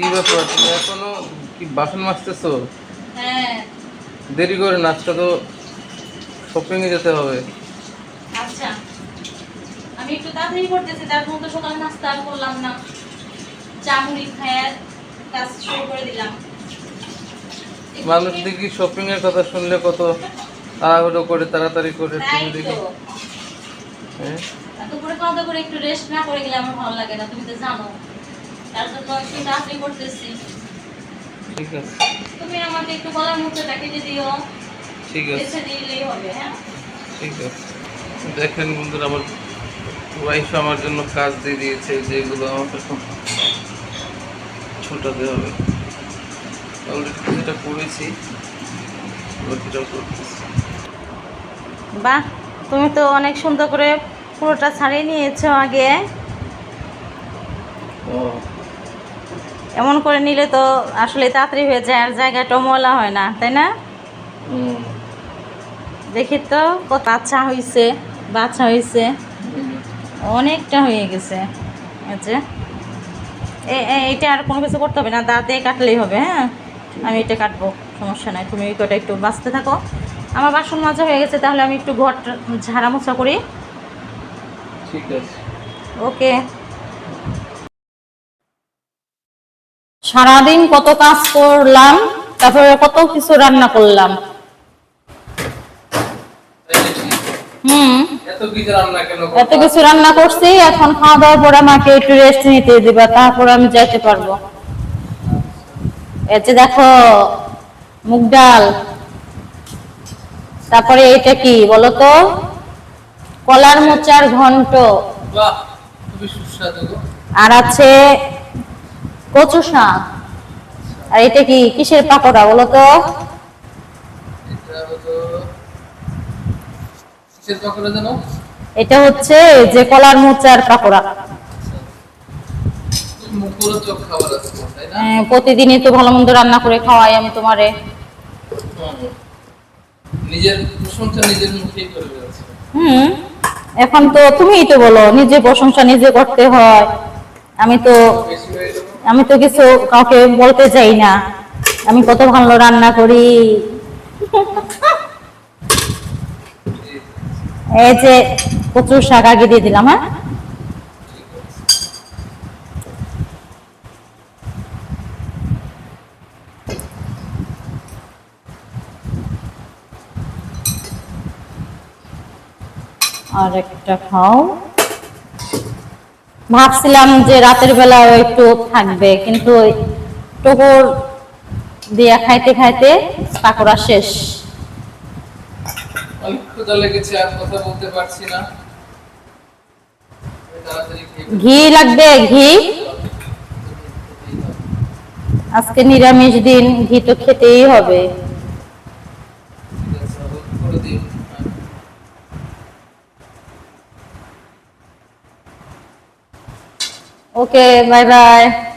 কি ব্যাপার? তুমি এখনও কি বাসন মাজতেছো? হ্যাঁ। দেরি করে নাচটা তো শপিং এ যেতে হবে। আচ্ছা। আমি একটু তাড়াতাড়ি করতেছি তার মধ্যে সকালে নাস্তা করলাম না। চা মুড়ি খায় কাজ শুরু করে দিলাম। মানুষ দেখি শপিং এর কথা শুনলে কত তাড়াহুড়ো করে তাড়াতাড়ি করে তুমি দেখি। হ্যাঁ। দুপুরে খাওয়া দাওয়া করে একটু রেস্ট না করে গেলে আমার ভালো লাগে না তুমি তো জানো। করতেছি। ঠিক আছে। তুমি আমাকে একটু গলার মধ্যে কেটে দিও। ঠিক আছে। বেছে দিলেই হবে হ্যাঁ? ঠিক আছে। দেখেন বন্ধুরা আমার ওয়াইফ আমার জন্য কাজ দিয়ে দিয়েছে যেগুলো আমাকে ছোটাতে হবে। অলরেডি কিছুটা করেছি বাকিটাও করতেছি। বাহ তুমি তো অনেক সুন্দর করে পুরোটা ছাড়িয়ে নিয়েছো আগে। ও এমন করে নিলে তো আসলে তাড়াতাড়ি হয়ে যায় আর জায়গাটা ময়লা হয় না তাই না? দেখি তো কত আচ্ছা হয়েছে বাচ্চা হয়েছে অনেকটা হয়ে গেছে আচ্ছা এটা আর কোনো কিছু করতে হবে না দাঁতে কাটলেই হবে হ্যাঁ? আমি এটা কাটবো সমস্যা নাই তুমি ওইটা একটু বাঁচতে থাকো। আমার বাসন মাজা হয়ে গেছে তাহলে আমি একটু ঘর ঝাড়া মোছা করি। ঠিক আছে। ওকে। সারাদিন কত কাজ করলাম তারপরে কত কিছু রান্না করলাম। হুম। এত কিছু রান্না করছি এখন খাওয়া দাওয়ার পর আমাকে একটু রেস্ট নিতে দিবা তারপর আমি যাইতে পারব। এই যে দেখো মুগ ডাল। তারপরে এটা কি বলো তো কলার মোচার ঘন্ট। আর আছে কচু শাক আর এটা কি কিসের পাকোড়া বলো তো? এটা হচ্ছে যে কলার মোচার পাকোড়া। আহ, প্রতিদিনই তো ভালো মন্দ রান্না করে খাওয়াই আমি তোমারে। হুম। নিজের প্রশংসা নিজের মুখেই করে হুম। এখন তো তুমিই তো বলো নিজে প্রশংসা নিজে করতে হয়। আমি তো হয়ে আমি তো কিছু কাউকে বলতে চাই না। আমি কত ভালো রান্না করি। এই যে প্রচুর শাক আগে দিয়ে দিলাম হ্যাঁ? আর একটা খাও। ভাবছিলাম যে রাতের বেলা একটু থাকবে কিন্তু টুকুর দিয়া খাইতে খাইতে পাকোড়া শেষ। লেগেছে আর কথা বলতে পারছি না। আমি তাড়াতাড়ি খেয়ে ফেলি। ঘি লাগবে ঘি? আজকে নিরামিষ দিন ঘি তো খেতেই হবে। Okay, bye bye.